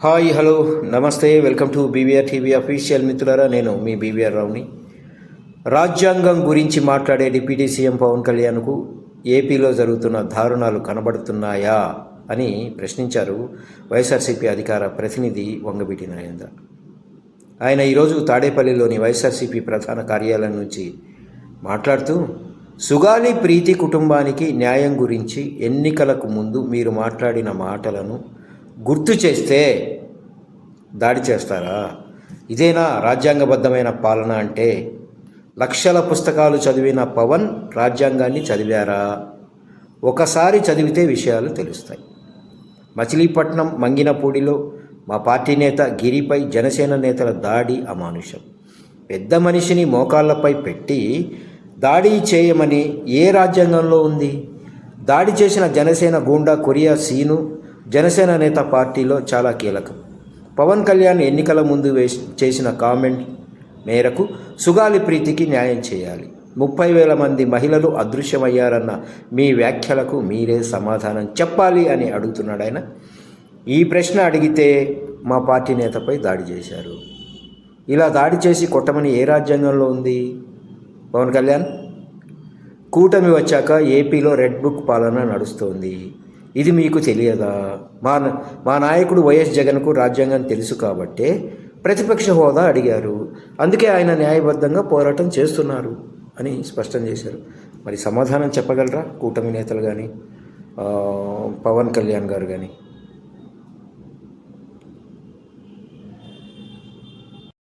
Hi hello నమస్తే welcome to BVR TV official మిత్రులారా నేను మీ బీవీఆర్ రావుని రాజ్యాంగం గురించి మాట్లాడే డిప్యూటీ సీఎం పవన్ కళ్యాణ్కు ఏపీలో జరుగుతున్న దారుణాలు కనబడుతున్నాయా అని ప్రశ్నించారు వైఎస్ఆర్సీపీ అధికార ప్రతినిధి వంగబీటి నరేంద్ర. ఆయన ఈరోజు తాడేపల్లిలోని వైఎస్ఆర్సీపీ ప్రధాన కార్యాలయం నుంచి మాట్లాడుతూ సుగాలి ప్రీతి కుటుంబానికి న్యాయం గురించి ఎన్నికలకు ముందు మీరు మాట్లాడిన మాటలను గుర్తు చేస్తే దాడి చేస్తారా? ఇదేనా రాజ్యాంగబద్ధమైన పాలన అంటే లక్షల పుస్తకాలు చదివిన పవన్ రాజ్యాంగాన్ని చదివారా? ఒకసారి చదివితే విషయాలు తెలుస్తాయి. మచిలీపట్నం మంగినపూడిలో మా పార్టీ నేత గిరిపై జనసేన నేతల దాడి అమానుషం. పెద్ద మనిషిని మోకాళ్ళపై పెట్టి దాడి చేయమని ఏ రాజ్యాంగంలో ఉంది? దాడి చేసిన జనసేన గూండా కొరియా సీను జనసేన నేత పార్టీలో చాలా కీలకం. పవన్ కళ్యాణ్ ఎన్నికల ముందు వేసి చేసిన కామెంట్ మేరకు సుగాలి ప్రీతికి న్యాయం చేయాలి. ముప్పై వేల మంది మహిళలు అదృశ్యమయ్యారన్న మీ వ్యాఖ్యలకు మీరే సమాధానం చెప్పాలి అని అడుగుతున్నాడు ఆయన. ఈ ప్రశ్న అడిగితే మా పార్టీ నేతపై దాడి చేశారు. ఇలా దాడి చేసి కొట్టమని ఏ రాజ్యాంగంలో ఉంది? పవన్ కళ్యాణ్? కూటమి వచ్చాక ఏపీలో రెడ్ బుక్ పాలన నడుస్తోంది. ఇది మీకు తెలియదా? మా మా నాయకుడు వైఎస్ జగన్కు రాజ్యాంగం తెలుసు కాబట్టే ప్రతిపక్ష హోదా అడిగారు. అందుకే ఆయన న్యాయబద్ధంగా పోరాటం చేస్తున్నారు అని స్పష్టం చేశారు. మరి సమాధానం చెప్పగలరా? కూటమి నేతలు కానీ పవన్ కళ్యాణ్ గారు కానీ